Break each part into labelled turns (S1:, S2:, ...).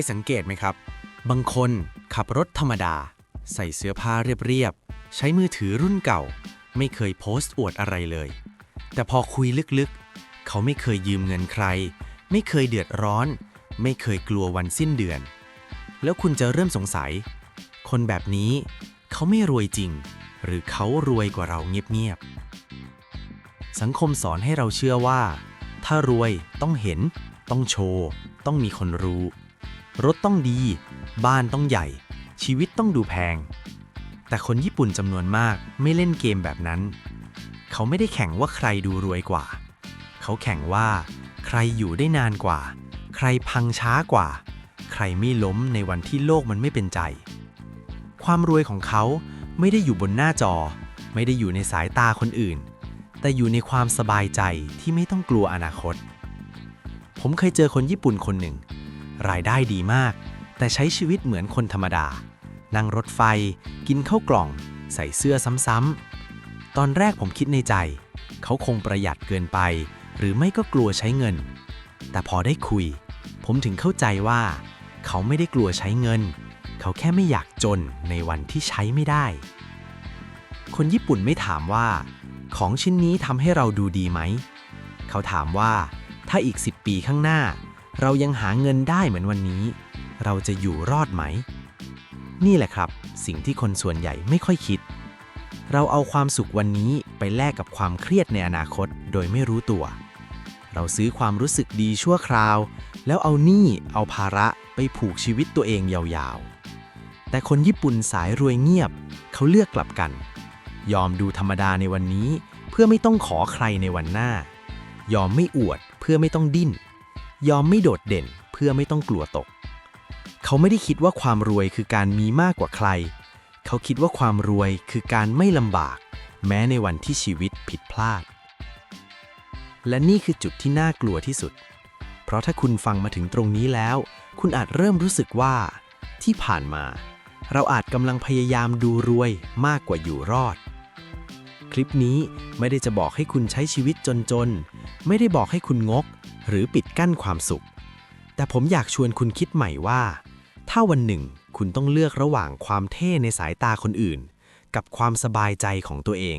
S1: ยสังเกตไหมครับ บางคนขับรถธรรมดา ใส่เสื้อผ้าเรียบๆ ใช้มือถือรุ่นเก่า ไม่เคยโพสต์อวดอะไรเลย แต่พอคุยลึกๆ เขาไม่เคยยืมเงินใคร ไม่เคยเดือดร้อน ไม่เคยกลัววันสิ้นเดือน แล้วคุณจะเริ่มสงสัย คนแบบนี้เขาไม่รวยจริง หรือเขารวยกว่าเราเงียบๆ สังคมสอนให้เราเชื่อว่า ถ้ารวยต้องเห็น ต้องโชว์ ต้องมีคนรู้ รถต้องดี บ้านต้องใหญ่ ชีวิตต้องดูแพง แต่คนญี่ปุ่นจำนวนมากไม่เล่นเกมแบบนั้น เขาไม่ได้แข่งว่าใครดูรวยกว่า เขาแข่งว่า ใครอยู่ได้นานกว่า ใครพังช้ากว่า ใครไม่ล้มในวันที่โลกมันไม่เป็นใจ ความรวยของเขาไม่ได้อยู่บนหน้าจอ ไม่ได้อยู่ในสายตาคนอื่น แต่อยู่ในความสบายใจที่ไม่ต้องกลัวอนาคต ผมเคยเจอคนญี่ปุ่นคนหนึ่ง รายได้ดีมาก แต่ใช้ชีวิตเหมือนคนธรรมดา นั่งรถไฟ กินข้าวกล่อง ใส่เสื้อซ้ำๆ ตอนแรกผมคิดในใจ เขาคงประหยัดเกินไป หรือไม่ก็กลัวใช้เงิน แต่พอได้คุย ผมถึงเข้าใจว่า เขาไม่ได้กลัวใช้เงิน เขาแค่ไม่อยากจนในวันที่ใช้ไม่ได้ คนญี่ปุ่นไม่ถามว่า ของชิ้นนี้ทำให้เราดูดีไหม เขาถามว่า ถ้าอีก 10 ปีข้างหน้า เรายังหาเงินได้เหมือนวันนี้ เราจะอยู่รอดไหม นี่แหละครับ สิ่งที่คนส่วนใหญ่ไม่ค่อยคิด เราเอาความสุขวันนี้ไปแลกกับความเครียดในอนาคตโดยไม่รู้ตัว เราซื้อความรู้สึกดีชั่วคราว แล้วเอาหนี้เอาภาระไปผูกชีวิตตัวเองยาวๆ แต่คนญี่ปุ่นสายรวยเงียบ เขาเลือกกลับกัน ยอมดูธรรมดาในวันนี้ เพื่อไม่ต้องขอใครในวันหน้า ยอมไม่อวดเพื่อไม่ต้องดิ้น ยอมไม่โดดเด่นเพื่อไม่ต้องกลัวตก เขาไม่ได้คิดว่าความรวยคือการมีมากกว่าใคร เขาคิดว่าความรวยคือการไม่ลำบาก แม้ในวันที่ชีวิตผิดพลาด และนี่คือจุดที่น่ากลัวที่สุด เพราะถ้าคุณฟังมาถึงตรงนี้แล้ว คุณอาจเริ่มรู้สึกว่า ที่ผ่านมา เราอาจกำลังพยายามดูรวยมากกว่าอยู่รอดคลิปนี้ไม่ได้จะบอกให้คุณใช้ชีวิตจนๆ ไม่ได้บอกให้คุณงก หรือปิดกั้นความสุข แต่ผมอยากชวนคุณคิดใหม่ว่า ถ้าวันหนึ่งคุณต้องเลือกระหว่างความเท่ในสายตาคนอื่น กับความสบายใจของตัวเอง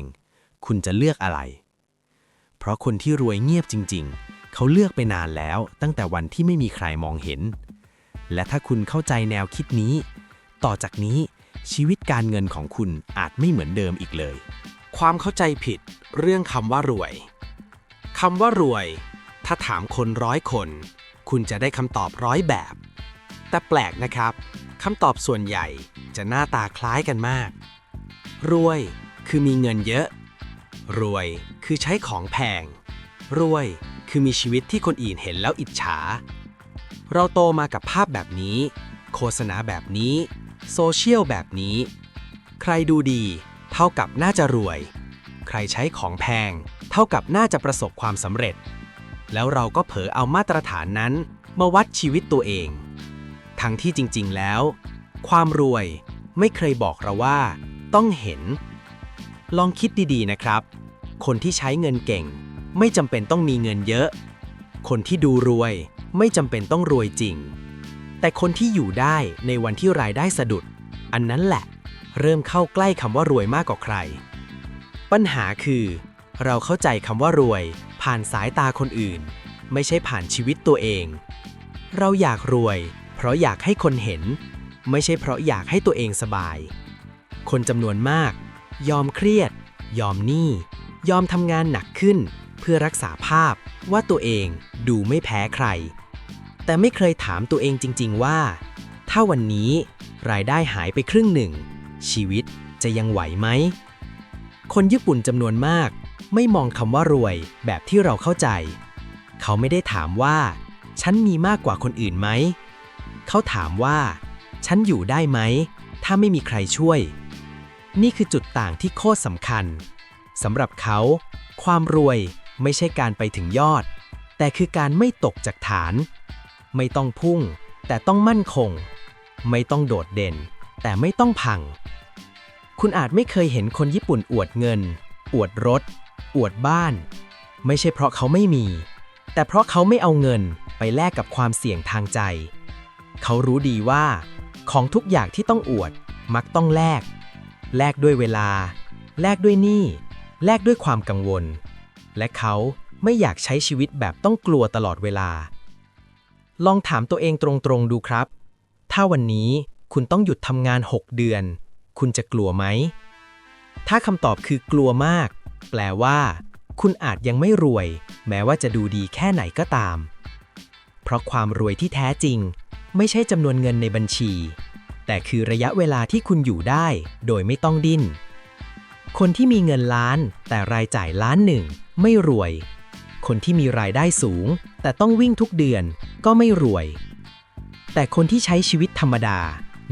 S1: คุณจะเลือกอะไร เพราะคนที่รวยเงียบจริง ๆ เขาเลือกไปนานแล้วตั้งแต่วันที่ไม่มีใครมองเห็น และถ้าคุณเข้าใจแนวคิดนี้ ต่อจากนี้ชีวิตการเงินของคุณอาจไม่เหมือนเดิมอีกเลย ความเข้าใจผิดเรื่องคำว่ารวยคำว่ารวย ถ้าถามคนร้อยคน คุณจะได้คำตอบร้อยแบบ แต่แปลกนะครับคำตอบส่วนใหญ่จะหน้าตาคล้ายกันมาก รวยคือมีเงินเยอะ รวยคือใช้ของแพง รวยคือมีชีวิตที่คนอื่นเห็นแล้วอิจฉา เราโตมากับภาพแบบนี้ โฆษณาแบบนี้ โซเชียลแบบนี้ ใครดูดี เท่ากับน่าจะรวย ใครใช้ของแพง เท่ากับน่าจะประสบความสำเร็จ แล้วเราก็เผลอเอามาตรฐานนั้น มาวัดชีวิตตัวเอง ทั้งที่จริงๆแล้ว ความรวยไม่เคยบอกเราว่า ต้องเห็น ลองคิดดีๆนะครับ คนที่ใช้เงินเก่ง ไม่จำเป็นต้องมีเงินเยอะ คนที่ดูรวยไม่จำเป็นต้องรวยจริง แต่คนที่อยู่ได้ในวันที่รายได้สะดุด อันนั้นแหละ เริ่มเข้าใกล้คำว่ารวยมากกว่าใคร ปัญหาคือ เราเข้าใจคำว่ารวย ผ่านสายตาคนอื่น ไม่ใช่ผ่านชีวิตตัวเอง เราอยากรวย เพราะอยากให้คนเห็น ไม่ใช่เพราะอยากให้ตัวเองสบาย คนจำนวนมาก ยอมเครียด ยอมหนี้ ยอมทำงานหนักขึ้น เพื่อรักษาภาพว่าตัวเองดูไม่แพ้ใคร แต่ไม่เคยถามตัวเองจริง ๆ ว่า ถ้าวันนี้รายได้หายไปครึ่งหนึ่ง ชีวิตจะยังไหวไหม คนญี่ปุ่นจำนวนมาก ไม่มองคำว่ารวยแบบที่เราเข้าใจ เขาไม่ได้ถามว่า ฉันมีมากกว่าคนอื่นไหม เขาถามว่า ฉันอยู่ได้ไหม ถ้าไม่มีใครช่วย นี่คือจุดต่างที่โคตรสำคัญสำหรับเขา ความรวยไม่ใช่การไปถึงยอด แต่คือการไม่ตกจากฐาน ไม่ต้องพุ่ง แต่ต้องมั่นคง ไม่ต้องโดดเด่น แต่ไม่ต้องพัง คุณอาจไม่เคยเห็นคนญี่ปุ่นอวดเงิน อวดรถ อวดบ้าน ไม่ใช่เพราะเขาไม่มี แต่เพราะเขาไม่เอาเงินไปแลกกับความเสี่ยงทางใจ
S2: เขารู้ดีว่า ของทุกอย่างที่ต้องอวดมักต้องแลก แลกด้วยเวลา แลกด้วยหนี้ แลกด้วยความกังวล และเขาไม่อยากใช้ชีวิตแบบต้องกลัวตลอดเวลา ลองถามตัวเองตรงๆดูครับ ถ้าวันนี้คุณต้องหยุดทำงาน 6 เดือน คุณจะกลัวไหม ถ้าคำตอบคือกลัวมาก แปลว่า คุณอาจยังไม่รวย แม้ว่าจะดูดีแค่ไหนก็ตาม เพราะความรวยที่แท้จริง ไม่ใช่จำนวนเงินในบัญชี แต่คือระยะเวลาที่คุณอยู่ได้ โดยไม่ต้องดิ้น คนที่มีเงินล้าน แต่รายจ่ายล้านหนึ่ง ไม่รวย คนที่มีรายได้สูง แต่ต้องวิ่งทุกเดือน ก็ไม่รวย แต่คนที่ใช้ชีวิตธรรมดา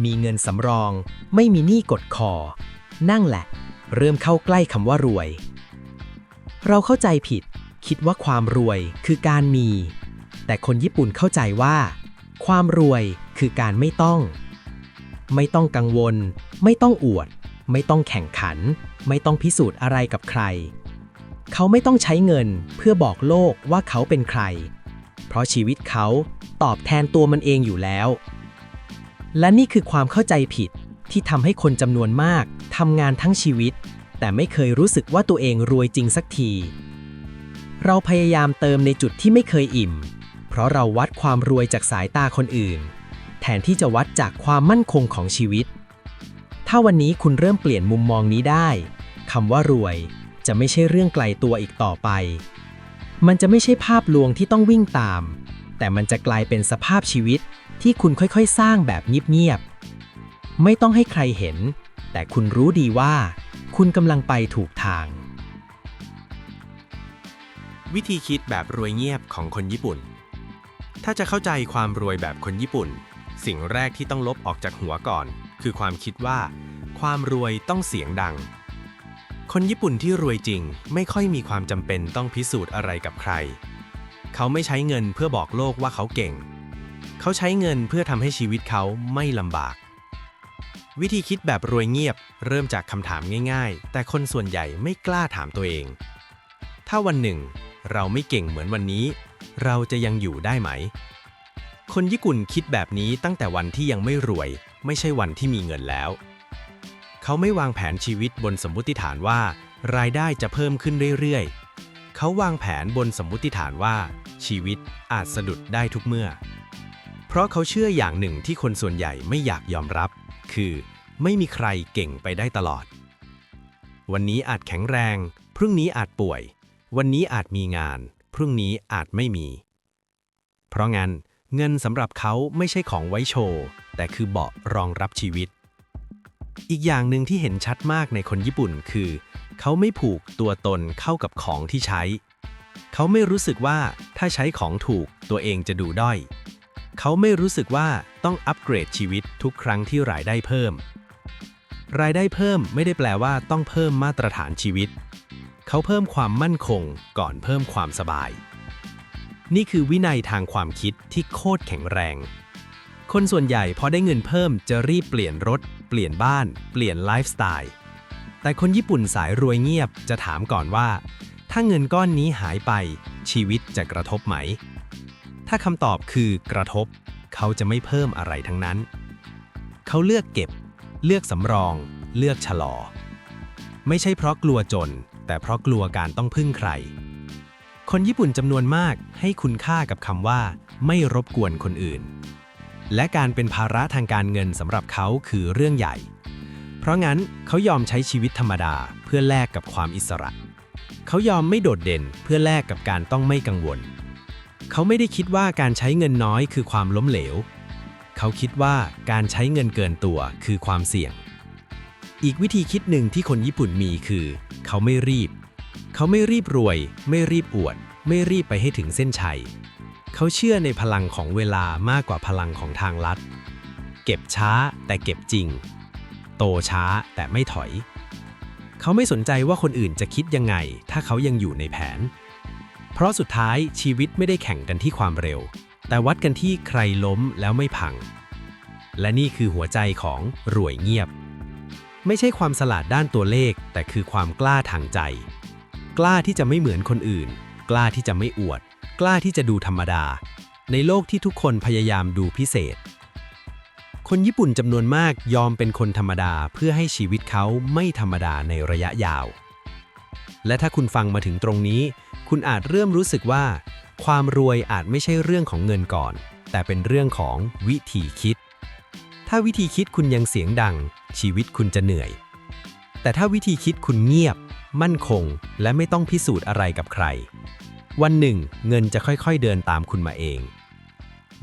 S2: มีเงินสำรอง ไม่มีหนี้กดคอ นั่นแหละ เริ่มเข้าใกล้คำว่ารวย เราเข้าใจผิด คิดว่าความรวยคือการมี แต่คนญี่ปุ่นเข้าใจว่า ความรวยคือการไม่ต้อง ไม่ต้องกังวล ไม่ต้องอวด ไม่ต้องแข่งขัน ไม่ต้องพิสูจน์อะไรกับใคร เขาไม่ต้องใช้เงินเพื่อบอกโลกว่าเขาเป็นใคร เพราะชีวิตเขาตอบแทนตัวมันเองอยู่แล้ว และนี่คือความเข้าใจผิดที่ทำให้คนจำนวนมากทำงานทั้งชีวิต แต่ไม่เคยรู้สึกว่าตัวเองรวยจริงสักที เราพยายามเติมในจุดที่ไม่เคยอิ่ม เพราะเราวัดความรวยจากสายตาคนอื่น แทนที่จะวัดจากความมั่นคงของชีวิต ถ้าวันนี้คุณเริ่มเปลี่ยนมุมมองนี้ได้คำว่ารวยจะไม่ใช่เรื่องไกลตัวอีกต่อไป มันจะไม่ใช่ภาพลวงที่ต้องวิ่งตาม แต่มันจะกลายเป็นสภาพชีวิตที่คุณค่อยๆ สร้างแบบเงียบๆ ไม่ต้องให้ใครเห็น แต่คุณรู้ดีว่า คุณกำลังไปถูกทาง
S1: วิธีคิดแบบรวยเงียบของคนญี่ปุ่น ถ้าจะเข้าใจความรวยแบบคนญี่ปุ่น สิ่งแรกที่ต้องลบออกจากหัวก่อน คือความคิดว่า ความรวยต้องเสียงดัง คนญี่ปุ่นที่รวยจริงไม่ค่อยมีความจำเป็นต้องพิสูจน์อะไรกับใคร เขาไม่ใช้เงินเพื่อบอกโลกว่าเขาเก่ง เขาใช้เงินเพื่อทำให้ชีวิตเขาไม่ลำบาก วิธีคิดแบบรวยเงียบ เริ่มจากคำถามง่าย ๆ แต่คนส่วนใหญ่ไม่กล้าถามตัวเอง ถ้าวันหนึ่ง เราไม่เก่งเหมือนวันนี้ เราจะยังอยู่ได้ไหม คนญี่ปุ่นคิดแบบนี้ตั้งแต่วันที่ยังไม่รวย ไม่ใช่วันที่มีเงินแล้ว เขาไม่วางแผนชีวิตบนสมมติฐานว่า รายได้จะเพิ่มขึ้นเรื่อยๆ เขาวางแผนบนสมมติฐานว่า ชีวิตอาจสะดุดได้ทุกเมื่อ เพราะเขาเชื่ออย่างหนึ่งที่คนส่วนใหญ่ไม่อยากยอมรับ คือ ไม่มีใครเก่งไปได้ตลอด วันนี้อาจแข็งแรง พรุ่งนี้อาจป่วย วันนี้อาจมีงาน พรุ่งนี้อาจไม่มี เพราะงั้นเงินสำหรับเขาไม่ใช่ของไว้โชว์ แต่คือเบาะรองรับชีวิต อีกอย่างหนึ่งที่เห็นชัดมากในคนญี่ปุ่นคือ เขาไม่ผูกตัวตนเข้ากับของที่ใช้ เขาไม่รู้สึกว่าถ้าใช้ของถูกตัวเองจะดูด้อย เขาไม่รู้สึกว่าต้องอัปเกรดชีวิตทุกครั้งที่รายได้เพิ่ม รายได้เพิ่มไม่ได้แปลว่าต้องเพิ่มมาตรฐานชีวิต เขาเพิ่มความมั่นคงก่อนเพิ่มความสบาย นี่คือวินัยทางความคิดที่โคตรแข็งแรง คนส่วนใหญ่พอได้เงินเพิ่มจะรีบเปลี่ยนรถ เปลี่ยนบ้าน เปลี่ยนไลฟ์สไตล์ แต่คนญี่ปุ่นสายรวยเงียบจะถามก่อนว่า ถ้าเงินก้อนนี้หายไปชีวิตจะกระทบไหม ถ้าคำตอบคือกระทบ เขาจะไม่เพิ่มอะไรทั้งนั้น เขาเลือกเก็บ เลือกสำรอง เลือกชะลอ ไม่ใช่เพราะกลัวจน แต่เพราะกลัวการต้องพึ่งใคร คนญี่ปุ่นจำนวนมากให้คุณค่ากับคำว่า ไม่รบกวนคนอื่น และการเป็นภาระทางการเงินสำหรับเขาคือเรื่องใหญ่ เพราะงั้นเขายอมใช้ชีวิตธรรมดาเพื่อแลกกับความอิสระ เขายอมไม่โดดเด่นเพื่อแลกกับการต้องไม่กังวล เขาไม่ได้คิดว่าการใช้เงินน้อยคือความล้มเหลว เขาคิดว่าการใช้เงินเกินตัวคือความเสี่ยง อีกวิธีคิดหนึ่งที่คนญี่ปุ่นมีคือ เขาไม่รีบ เขาไม่รีบรวย ไม่รีบอวด ไม่รีบไปให้ถึงเส้นชัย เขาเชื่อในพลังของเวลามากกว่าพลังของทางลัด เก็บช้าแต่เก็บจริง โตช้าแต่ไม่ถอย เขาไม่สนใจว่าคนอื่นจะคิดยังไง ถ้าเขายังอยู่ในแผน เพราะสุดท้ายชีวิตไม่ได้แข่งกันที่ความเร็ว แต่วัดกันที่ใครล้มแล้วไม่พัง และนี่คือหัวใจของรวยเงียบ ไม่ใช่ความสลาดด้านตัวเลข แต่คือความกล้าทางใจ กล้าที่จะไม่เหมือนคนอื่น กล้าที่จะไม่อวด กล้าที่จะดูธรรมดา ในโลกที่ทุกคนพยายามดูพิเศษ
S2: คนญี่ปุ่นจำนวนมากยอมเป็นคนธรรมดาเพื่อให้ชีวิตเขาไม่ธรรมดาในระยะยาว และถ้าคุณฟังมาถึงตรงนี้ คุณอาจเริ่มรู้สึกว่า ความรวยอาจไม่ใช่เรื่องของเงินก่อน แต่เป็นเรื่องของวิธีคิด ถ้าวิธีคิดคุณยังเสียงดัง ชีวิตคุณจะเหนื่อย แต่ถ้าวิธีคิดคุณเงียบ มั่นคง และไม่ต้องพิสูจน์อะไรกับใคร วันหนึ่ง เงินจะค่อยๆเดินตามคุณมาเอง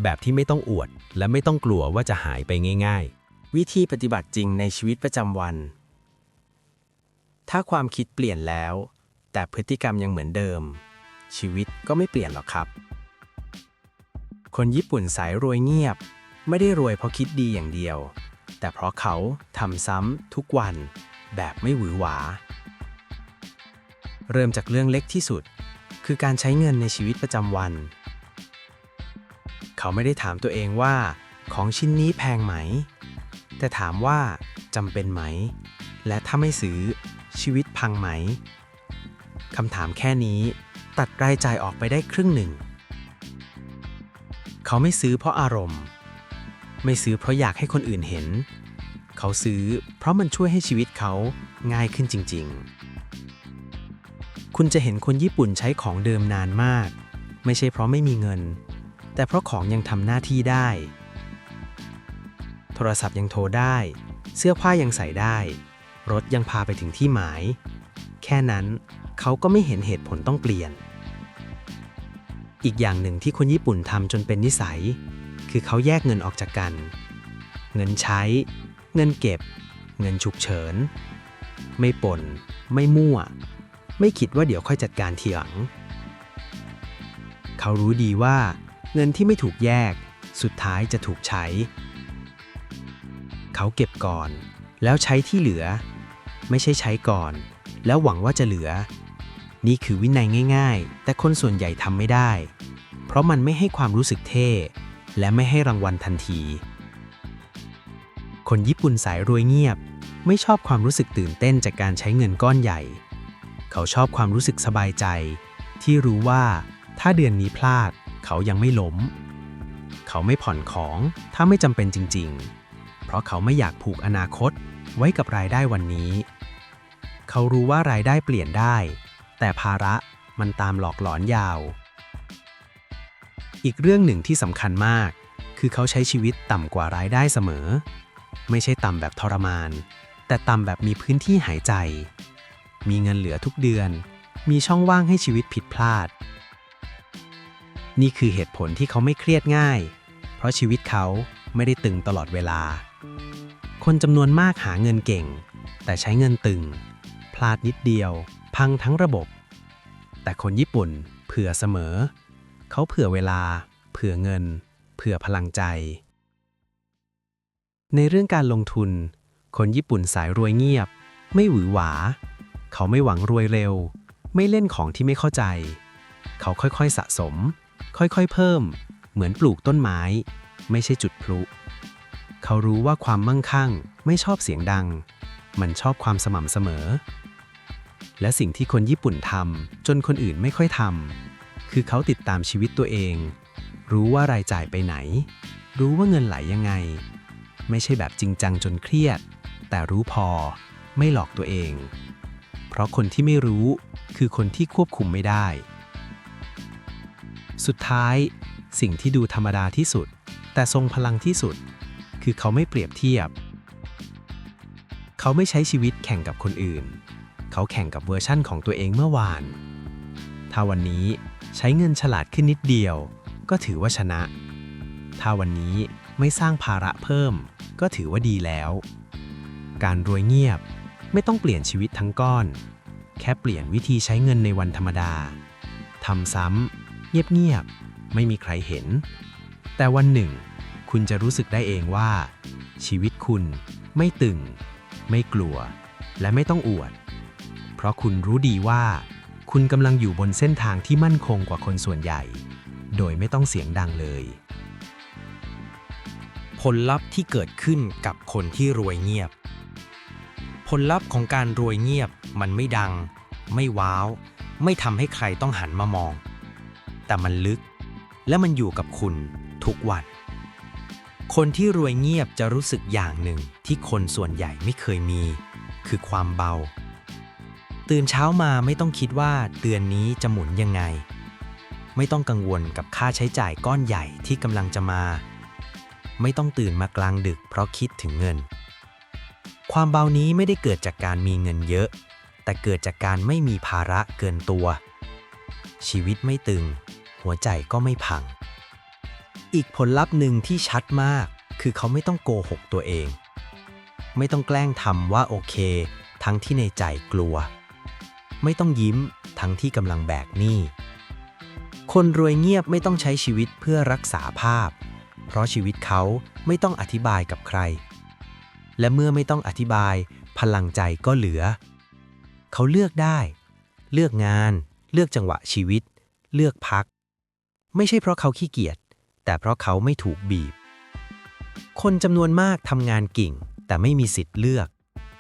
S2: แบบที่ไม่ต้องอวด และไม่ต้องกลัวว่าจะหายไปง่าย ๆ
S1: วิธีปฏิบัติจริงในชีวิตประจำวัน ถ้าความคิดเปลี่ยนแล้ว แต่พฤติกรรมยังเหมือนเดิม ชีวิตก็ไม่เปลี่ยนหรอกครับ คนญี่ปุ่นสายรวยเงียบ ไม่ได้รวยเพราะคิดดีอย่างเดียว แต่เพราะเขาทำซ้ำทุกวัน แบบไม่หวือหวา เริ่มจากเรื่องเล็กที่สุด คือการใช้เงินในชีวิตประจำวัน เขาไม่ได้ถามตัวเองว่า ของชิ้นนี้แพงไหม แต่ถามว่าจำเป็นไหม และถ้าไม่ซื้อ ชีวิตพังไหมคำถามแค่นี้ ตัดรายจ่ายออกไปได้ครึ่งหนึ่ง เขาไม่ซื้อเพราะอารมณ์ ไม่ซื้อเพราะอยากให้คนอื่นเห็น เขาซื้อเพราะมันช่วยให้ชีวิตเขาง่ายขึ้นจริง ๆ คุณจะเห็นคนญี่ปุ่นใช้ของเดิมนานมาก ไม่ใช่เพราะไม่มีเงิน แต่เพราะของยังทำหน้าที่ได้ โทรศัพท์ยังโทรได้ เสื้อผ้ายังใส่ได้ รถยังพาไปถึงที่หมาย แค่นั้นเขาก็ไม่เห็นเหตุผลต้องเปลี่ยน อีกอย่างหนึ่งที่คนญี่ปุ่นทำจนเป็นนิสัย คือเขาแยกเงินออกจากกัน เงินใช้ เงินเก็บ เงินฉุกเฉิน ไม่ปนไม่มั่ว ไม่คิดว่าเดี๋ยวค่อยจัดการทีหลัง เขารู้ดีว่า เงินที่ไม่ถูกแยก สุดท้ายจะถูกใช้ เขาเก็บก่อน แล้วใช้ที่เหลือ ไม่ใช่ใช้ก่อน แล้วหวังว่าจะเหลือ นี่คือวินัยง่าย ๆ แต่คนส่วนใหญ่ทำไม่ได้ เพราะมันไม่ให้ความรู้สึกเท่ และไม่ให้รางวัลทันที คนญี่ปุ่นสายรวยเงียบ ไม่ชอบความรู้สึกตื่นเต้นจากการใช้เงินก้อนใหญ่ เขาชอบความรู้สึกสบายใจ ที่รู้ว่าถ้าเดือนนี้พลาด เขายังไม่ล้ม เขาไม่ผ่อนของถ้าไม่จำเป็นจริง ๆ ราะเขาไม่อยากผูกอนาคตไว้กับรายได้วันนี้ เขารู้ว่ารายได้เปลี่ยนได้ แต่ภาระมันตามหลอกหลอนยาว อีกเรื่องหนึ่งที่สำคัญมาก คือเขาใช้ชีวิตต่ำกว่ารายได้เสมอ ไม่ใช่ต่ำแบบทรมาน แต่ต่ำแบบมีพื้นที่หายใจ มีเงินเหลือทุกเดือน มีช่องว่างให้ชีวิตผิดพลาด นี่คือเหตุผลที่เขาไม่เครียดง่าย เพราะชีวิตเขาไม่ได้ตึงตลอดเวลา คนจำนวนมากหาเงินเก่ง แต่ใช้เงินตึง พลาดนิดเดียว พังทั้งระบบ แต่คนญี่ปุ่นเผื่อเสมอ เขาเผื่อเวลา เผื่อเงิน เผื่อพลังใจ ในเรื่องการลงทุน คนญี่ปุ่นสายรวยเงียบ ไม่หวือหวา เขาไม่หวังรวยเร็ว ไม่เล่นของที่ไม่เข้าใจ เขาค่อยๆสะสม ค่อยๆเพิ่ม เหมือนปลูกต้นไม้ ไม่ใช่จุดพลุ เขารู้ว่าความมั่งคั่งไม่ชอบเสียงดัง มันชอบความสม่ำเสมอ และสิ่งที่คนญี่ปุ่นทำจนคนอื่นไม่ค่อยทำคือเขาติดตามชีวิตตัวเอง รู้ว่ารายจ่ายไปไหน รู้ว่าเงินไหลยังไง ไม่ใช่แบบจริงจังจนเครียด แต่รู้พอไม่หลอกตัวเอง เพราะคนที่ไม่รู้คือคนที่ควบคุมไม่ได้ สุดท้าย สิ่งที่ดูธรรมดาที่สุด แต่ทรงพลังที่สุด คือเขาไม่เปรียบเทียบ เขาไม่ใช้ชีวิตแข่งกับคนอื่น เขาแข่งกับเวอร์ชั่นของตัวเองเมื่อวาน ถ้าวันนี้ใช้เงินฉลาดขึ้นนิดเดียว ก็ถือว่าชนะ ถ้าวันนี้ไม่สร้างภาระเพิ่ม ก็ถือว่าดีแล้ว การรวยเงียบไม่ต้องเปลี่ยนชีวิตทั้งก้อน แค่เปลี่ยนวิธีใช้เงินในวันธรรมดาทำซ้ำเงียบๆไม่มีใครเห็น แต่วันหนึ่ง คุณจะรู้สึกได้เองว่า ชีวิตคุณไม่ตึง ไม่กลัว และไม่ต้องอวด เพราะคุณรู้ดีว่า คุณกำลังอยู่บนเส้นทางที่มั่นคงกว่าคนส่วนใหญ่ โดยไม่ต้องเสียงดังเลย ผลลัพธ์ที่เกิดขึ้นกับคนที่รวยเงียบ ผลลัพธ์ของการรวยเงียบมันไม่ดัง ไม่ว้าว ไม่ทำให้ใครต้องหันมามอง แต่มันลึก และมันอยู่กับคุณทุกวัน คนที่รวยเงียบจะรู้สึกอย่างหนึ่งที่คนส่วนใหญ่ไม่เคยมี คือความเบา ตื่นเช้ามาไม่ต้องคิดว่าเดือนนี้จะหมุนยังไง ไม่ต้องกังวลกับค่าใช้จ่ายก้อนใหญ่ที่กำลังจะมา ไม่ต้องตื่นมากลางดึกเพราะคิดถึงเงิน ความเบานี้ไม่ได้เกิดจากการมีเงินเยอะ แต่เกิดจากการไม่มีภาระเกินตัว ชีวิตไม่ตึง หัวใจก็ไม่พัง อีกผลลัพธ์หนึ่งที่ชัดมาก คือเขาไม่ต้องโกหกตัวเอง ไม่ต้องแกล้งทำว่าโอเค ทั้งที่ในใจกลัว ไม่ต้องยิ้มทั้งที่กำลังแบกหนี้ คนรวยเงียบไม่ต้องใช้ชีวิตเพื่อรักษาภาพ เพราะชีวิตเขาไม่ต้องอธิบายกับใคร และเมื่อไม่ต้องอธิบาย พลังใจก็เหลือ เขาเลือกได้ เลือกงาน เลือกจังหวะชีวิต เลือกพัก ไม่ใช่เพราะเขาขี้เกียจ แต่เพราะเขาไม่ถูกบีบ คนจำนวนมากทำงานกิ่ง แต่ไม่มีสิทธิ์เลือก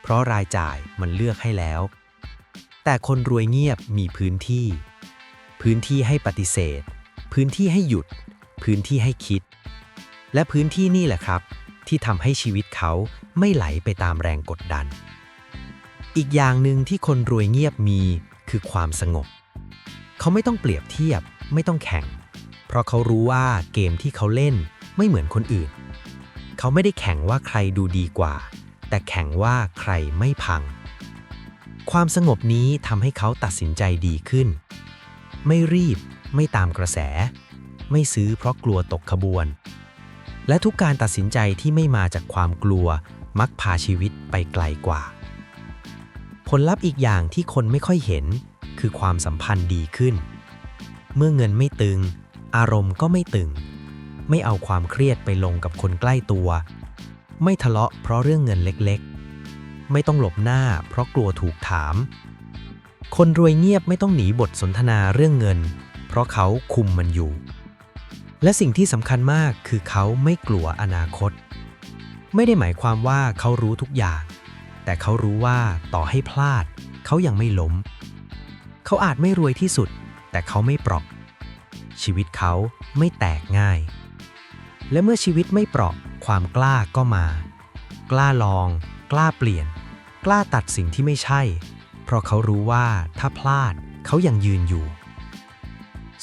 S1: เพราะรายจ่ายมันเลือกให้แล้ว แต่คนรวยเงียบมีพื้นที่ พื้นที่ให้ปฏิเสธ พื้นที่ให้หยุด พื้นที่ให้คิด และพื้นที่นี่แหละครับ ที่ทำให้ชีวิตเขาไม่ไหลไปตามแรงกดดัน อีกอย่างหนึ่งที่คนรวยเงียบมีคือความสงบ เขาไม่ต้องเปรียบเทียบ ไม่ต้องแข่ง เพราะเขารู้ว่าเกมที่เขาเล่นไม่เหมือนคนอื่น เขาไม่ได้แข่งว่าใครดูดีกว่า แต่แข่งว่าใครไม่พัง ความสงบนี้ทำให้เขาตัดสินใจดีขึ้น ไม่รีบ ไม่ตามกระแส ไม่ซื้อเพราะกลัวตกขบวน และทุกการตัดสินใจที่ไม่มาจากความกลัวมักพาชีวิตไปไกลกว่า ผลลัพธ์อีกอย่างที่คนไม่ค่อยเห็นคือความสัมพันธ์ดีขึ้น เมื่อเงินไม่ตึง อารมณ์ก็ไม่ตึง ไม่เอาความเครียดไปลงกับคนใกล้ตัว ไม่ทะเลาะเพราะเรื่องเงินเล็กๆ ไม่ต้องหลบหน้าเพราะกลัวถูกถาม คนรวยเงียบไม่ต้องหนีบทสนทนาเรื่องเงิน เพราะเขาคุมมันอยู่ และสิ่งที่สำคัญมากคือเขาไม่กลัวอนาคต ไม่ได้หมายความว่าเขารู้ทุกอย่าง แต่เขารู้ว่าต่อให้พลาด เขายังไม่ล้ม เขาอาจไม่รวยที่สุด แต่เขาไม่เปราะ ชีวิตเขาไม่แตกง่าย และเมื่อชีวิตไม่เปราะความกล้าก็มา กล้าลอง กล้าเปลี่ยน กล้าตัดสิ่งที่ไม่ใช่ เพราะเขารู้ว่าถ้าพลาดเขายังยืนอยู่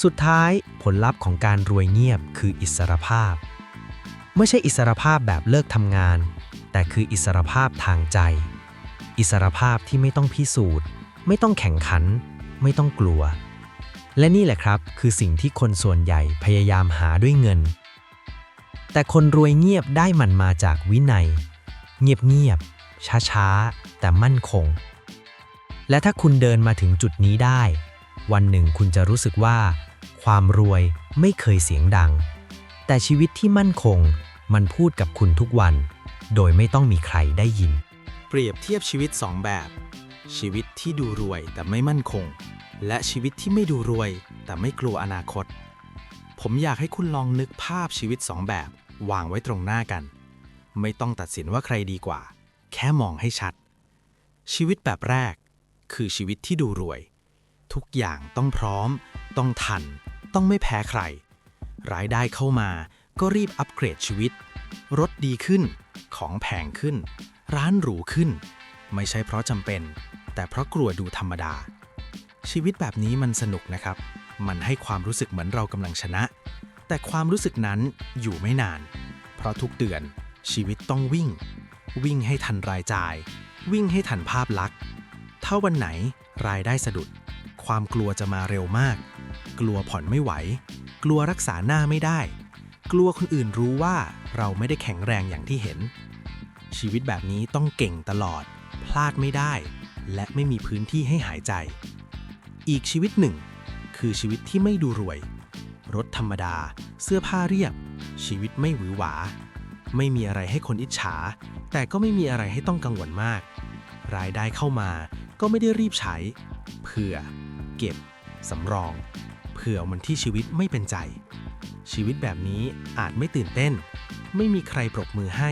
S1: สุดท้ายผลลัพธ์ของการรวยเงียบคืออิสรภาพ ไม่ใช่อิสรภาพแบบเลิกทำงาน แต่คืออิสรภาพทางใจ อิสรภาพที่ไม่ต้องพิสูจน์ ไม่ต้องแข่งขัน ไม่ต้องกลัว และนี่แหละครับคือสิ่งที่คนส่วนใหญ่พยายามหาด้วยเงิน แต่คนรวยเงียบได้มันมาจากวินัย เงียบๆช้าๆ แต่มั่นคง และถ้าคุณเดินมาถึงจุดนี้ได้ วันหนึ่งคุณจะรู้สึกว่า ความรวยไม่เคยเสียงดัง แต่ชีวิตที่มั่นคงมันพูดกับคุณทุกวัน โดยไม่ต้องมีใครได้ยิน
S3: เปรียบเทียบชีวิตสองแบบ ชีวิตที่ดูรวยแต่ไม่มั่นคง และชีวิตที่ไม่ดูรวย แต่ไม่กลัวอนาคต ผมอยากให้คุณลองนึกภาพชีวิตสองแบบ วางไว้ตรงหน้ากัน ไม่ต้องตัดสินว่าใครดีกว่า แค่มองให้ชัด ชีวิตแบบแรก คือชีวิตที่ดูรวย ทุกอย่างต้องพร้อม ต้องทัน ต้องไม่แพ้ใคร รายได้เข้ามาก็รีบอัปเกรดชีวิต รถดีขึ้น ของแพงขึ้น ร้านหรูขึ้น ไม่ใช่เพราะจำเป็น แต่เพราะกลัวดูธรรมดา ชีวิตแบบนี้มันสนุกนะครับ มันให้ความรู้สึกเหมือนเรากำลังชนะ แต่ความรู้สึกนั้นอยู่ไม่นาน เพราะทุกเดือนชีวิตต้องวิ่ง วิ่งให้ทันรายจ่าย วิ่งให้ทันภาพลักษณ์ ถ้าวันไหนรายได้สะดุด ความกลัวจะมาเร็วมาก กลัวผ่อนไม่ไหว กลัวรักษาหน้าไม่ได้ กลัวคนอื่นรู้ว่าเราไม่ได้แข็งแรงอย่างที่เห็น ชีวิตแบบนี้ต้องเก่งตลอด พลาดไม่ได้ และไม่มีพื้นที่ให้หายใจ อีกชีวิตหนึ่ง คือชีวิตที่ไม่ดูรวย รถธรรมดา เสื้อผ้าเรียบ ชีวิตไม่หวือหวา ไม่มีอะไรให้คนอิจฉา แต่ก็ไม่มีอะไรให้ต้องกังวลมาก รายได้เข้ามาก็ไม่ได้รีบใช้ เผื่อ เก็บ สำรอง เผื่อวันที่ชีวิตไม่เป็นใจ ชีวิตแบบนี้อาจไม่ตื่นเต้น ไม่มีใครปรบมือให้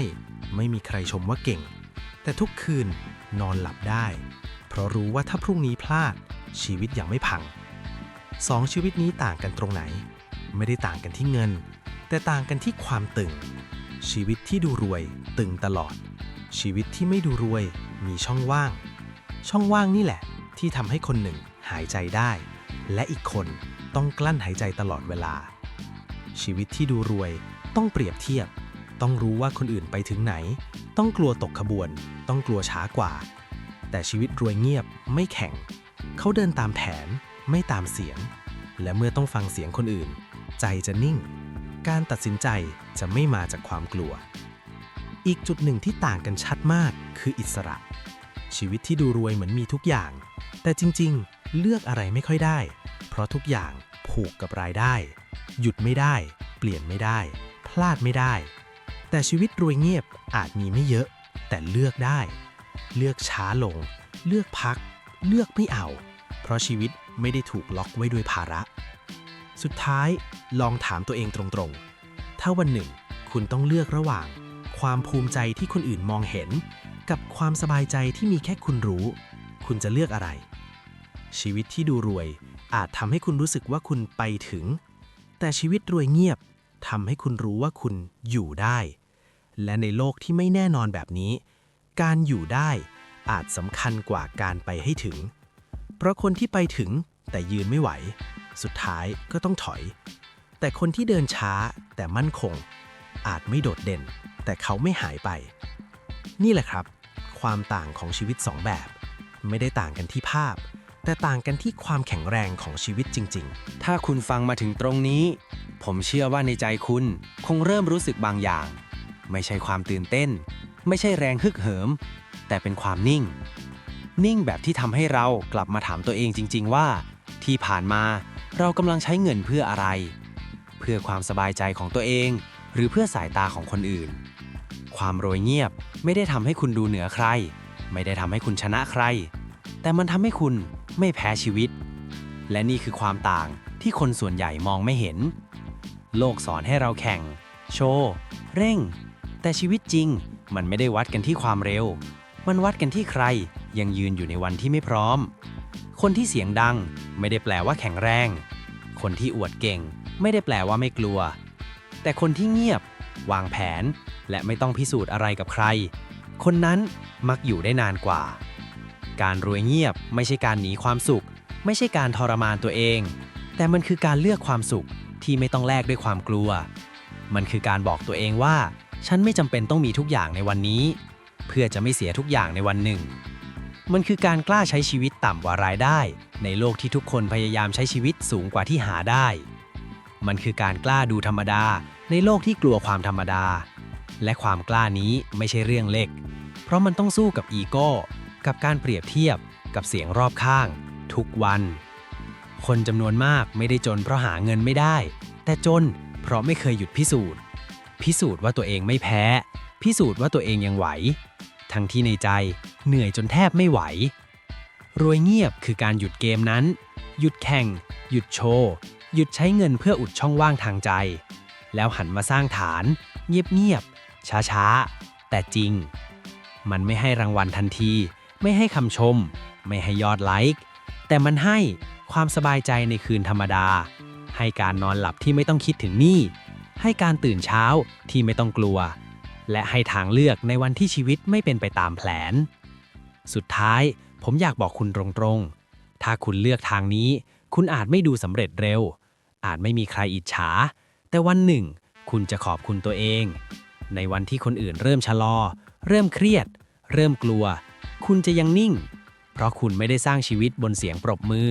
S3: ไม่มีใครชมว่าเก่ง แต่ทุกคืนนอนหลับได้ เพราะรู้ว่าถ้าพรุ่งนี้พลาด ชีวิตยังไม่พังสองชีวิตนี้ต่างกันตรงไหน ไม่ได้ต่างกันที่เงิน แต่ต่างกันที่ความตึง ชีวิตที่ดูรวยตึงตลอด ชีวิตที่ไม่ดูรวยมีช่องว่าง ช่องว่างนี่แหละ ที่ทำให้คนหนึ่งหายใจได้ และอีกคนต้องกลั้นหายใจตลอดเวลา ชีวิตที่ดูรวยต้องเปรียบเทียบ ต้องรู้ว่าคนอื่นไปถึงไหน ต้องกลัวตกขบวน ต้องกลัวช้ากว่า แต่ชีวิตรวยเงียบไม่แข่ง เขาเดินตามแผนไม่ตามเสียง และเมื่อต้องฟังเสียงคนอื่น ใจจะนิ่ง การตัดสินใจจะไม่มาจากความกลัว อีกจุดหนึ่งที่ต่างกันชัดมากคืออิสระ ชีวิตที่ดูรวยเหมือนมีทุกอย่าง แต่จริงๆ เลือกอะไรไม่ค่อยได้ เพราะทุกอย่างผูกกับรายได้ หยุดไม่ได้ เปลี่ยนไม่ได้ พลาดไม่ได้ แต่ชีวิตรวยเงียบอาจมีไม่เยอะ แต่เลือกได้ เลือกช้าลง เลือกพัก เลือกไม่เอา เพราะชีวิตไม่ได้ถูกล็อกไว้ด้วยภาระ สุดท้ายลองถามตัวเองตรงๆ ถ้าวันหนึ่งคุณต้องเลือกระหว่าง ความภูมิใจที่คนอื่นมองเห็น กับความสบายใจที่มีแค่คุณรู้ คุณจะเลือกอะไร ชีวิตที่ดูรวยอาจทำให้คุณรู้สึกว่าคุณไปถึง แต่ชีวิตรวยเงียบทำให้คุณรู้ว่าคุณอยู่ได้ และในโลกที่ไม่แน่นอนแบบนี้ การอยู่ได้ อาจสำคัญกว่าการไปให้ถึง เพราะคนที่ไปถึงแต่ยืนไม่ไหว สุดท้ายก็ต้องถอย แต่คนที่เดินช้าแต่มั่นคง อาจไม่โดดเด่น แต่เขาไม่หายไป นี่แหละครับ ความต่างของชีวิตสองแบบ ไม่ได้ต่างกันที่ภาพ แต่ต่างกันที่ความแข็งแรงของชีวิตจริง ๆ
S1: ถ้าคุณฟังมาถึงตรงนี้ ผมเชื่อว่าในใจคุณคงเริ่มรู้สึกบางอย่าง ไม่ใช่ความตื่นเต้น ไม่ใช่แรงฮึกเหิม แต่เป็นความนิ่ง นิ่งแบบที่ทำให้เรากลับมาถามตัวเองจริง ๆ ว่า ที่ผ่านมาเรากำลังใช้เงินเพื่ออะไร เพื่อความสบายใจของตัวเอง หรือเพื่อสายตาของคนอื่น ความโรยเงียบไม่ได้ทำให้คุณดูเหนือใคร ไม่ได้ทำให้คุณชนะใคร แต่มันทำให้คุณไม่แพ้ชีวิต และนี่คือความต่างที่คนส่วนใหญ่มองไม่เห็น โลกสอนให้เราแข่ง โชว์ เร่ง แต่ชีวิตจริง มันไม่ได้วัดกันที่ความเร็ว มันวัดกันที่ใครยังยืนอยู่ในวันที่ไม่พร้อม คนที่เสียงดังไม่ได้แปลว่าแข็งแรง คนที่อวดเก่ง ไม่ได้แปลว่าไม่กลัว แต่คนที่เงียบ วางแผน และไม่ต้องพิสูจน์อะไรกับใคร คนนั้นมักอยู่ได้นานกว่า การรวยเงียบไม่ใช่การหนีความสุข ไม่ใช่การทรมานตัวเอง แต่มันคือการเลือกความสุขที่ไม่ต้องแลกด้วยความกลัว มันคือการบอกตัวเองว่า ฉันไม่จำเป็นต้องมีทุกอย่างในวันนี้ เพื่อจะไม่เสียทุกอย่างในวันหนึ่ง มันคือการกล้าใช้ชีวิตต่ำกว่ารายได้ ในโลกที่ทุกคนพยายามใช้ชีวิตสูงกว่าที่หาได้ มันคือการกล้าดูธรรมดา ในโลกที่กลัวความธรรมดา และความกล้านี้ไม่ใช่เรื่องเล็ก เพราะมันต้องสู้กับอีโก้ กับการเปรียบเทียบ กับเสียงรอบข้าง ทุกวัน คนจำนวนมากไม่ได้จนเพราะหาเงินไม่ได้ แต่จนเพราะไม่เคยหยุดพิสูจน์ พิสูจน์ว่าตัวเองไม่แพ้ พิสูจน์ว่าตัวเองยังไหว ทั้งที่ในใจเหนื่อยจนแทบไม่ไหว รวยเงียบคือการหยุดเกมนั้น หยุดแข่ง หยุดโชว์ หยุดใช้เงินเพื่ออุดช่องว่างทางใจ แล้วหันมาสร้างฐาน เงียบๆ ช้าๆ แต่จริง มันไม่ให้รางวัลทันที ไม่ให้คำชม ไม่ให้ยอดไลค์ แต่มันให้ความสบายใจในคืนธรรมดา ให้การนอนหลับที่ไม่ต้องคิดถึงหนี้ ให้การตื่นเช้าที่ไม่ต้องกลัว และให้ทางเลือกในวันที่ชีวิตไม่เป็นไปตามแผน สุดท้ายผมอยากบอกคุณตรงๆ ถ้าคุณเลือกทางนี้ คุณอาจไม่ดูสำเร็จเร็ว อาจไม่มีใครอิจฉา แต่วันหนึ่ง คุณจะขอบคุณตัวเอง ในวันที่คนอื่นเริ่มชะลอ เริ่มเครียด เริ่มกลัว คุณจะยังนิ่ง เพราะคุณไม่ได้สร้างชีวิตบนเสียงปรบมือ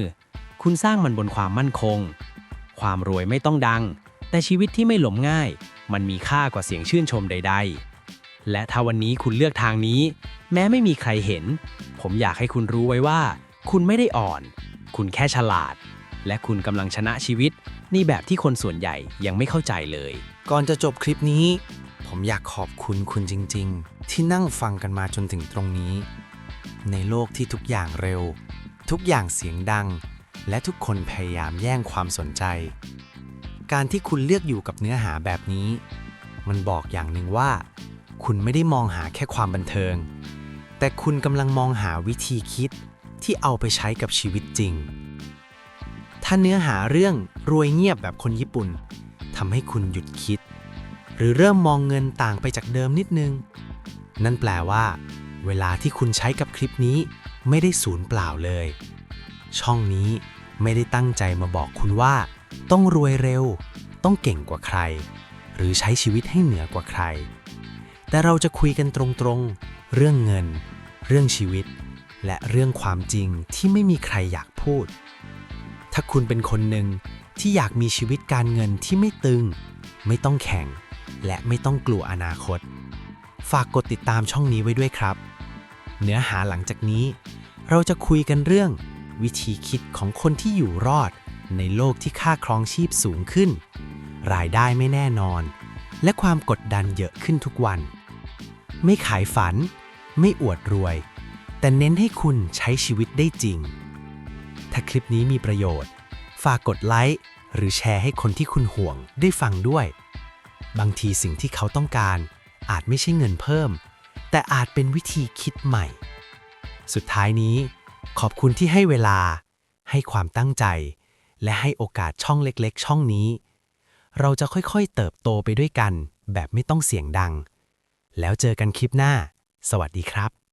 S1: คุณสร้างมันบนความมั่นคง ความรวยไม่ต้องดัง แต่ชีวิตที่ไม่หลมง่าย มันมีค่ากว่าเสียงชื่นชมใด ๆ และถ้าวันนี้คุณเลือกทางนี้ แม้ไม่มีใครเห็น ผมอยากให้คุณรู้ไว้ว่า คุณไม่ได้อ่อน คุณแค่ฉลาด และคุณกำลังชนะชีวิตในแบบที่คนส่วนใหญ่ยังไม่เข้าใจเลย
S3: ก่อนจะจบคลิปนี้ ผมอยากขอบคุณคุณจริง ๆ ที่นั่งฟังกันมาจนถึงตรงนี้ ในโลกที่ทุกอย่างเร็ว ทุกอย่างเสียงดัง และทุกคนพยายามแย่งความสนใจ การที่คุณเลือกอยู่กับเนื้อหาแบบนี้ มันบอกอย่างหนึ่งว่า คุณไม่ได้มองหาแค่ความบันเทิง แต่คุณกำลังมองหาวิธีคิดที่เอาไปใช้กับชีวิตจริง ถ้าเนื้อหาเรื่องรวยเงียบแบบคนญี่ปุ่นทำให้คุณหยุดคิด
S1: หรือเริ่มมองเงินต่างไปจากเดิมนิดนึง นั่นแปลว่า เวลาที่คุณใช้กับคลิปนี้ไม่ได้สูญเปล่าเลย ช่องนี้ไม่ได้ตั้งใจมาบอกคุณว่า ต้องรวยเร็ว ต้องเก่งกว่าใคร หรือใช้ชีวิตให้เหนือกว่าใคร แต่เราจะคุยกันตรงๆ เรื่องเงิน เรื่องชีวิต และเรื่องความจริงที่ไม่มีใครอยากพูด ถ้าคุณเป็นคนหนึ่งที่อยากมีชีวิตการเงินที่ไม่ตึง ไม่ต้องแข่ง และไม่ต้องกลัวอนาคต ฝากกดติดตามช่องนี้ไว้ด้วยครับ เนื้อหาหลังจากนี้ เราจะคุยกันเรื่อง วิธีคิดของคนที่อยู่รอด ในโลกที่ค่าครองชีพสูงขึ้น รายได้ไม่แน่นอน และความกดดันเยอะขึ้นทุกวัน ไม่ขายฝัน ไม่อวดรวย แต่เน้นให้คุณใช้ชีวิตได้จริง ถ้าคลิปนี้มีประโยชน์ ฝากกดไลค์หรือแชร์ให้คนที่คุณห่วงได้ฟังด้วย บางทีสิ่งที่เขาต้องการ อาจไม่ใช่เงินเพิ่ม แต่อาจเป็นวิธีคิดใหม่ สุดท้ายนี้ ขอบคุณที่ให้เวลา ให้ความตั้งใจ และให้โอกาสช่องเล็กๆ ช่องนี้ เราจะค่อยๆ เติบโตไปด้วยกัน แบบไม่ต้องเสียงดัง แล้วเจอกันคลิปหน้า สวัสดีครับ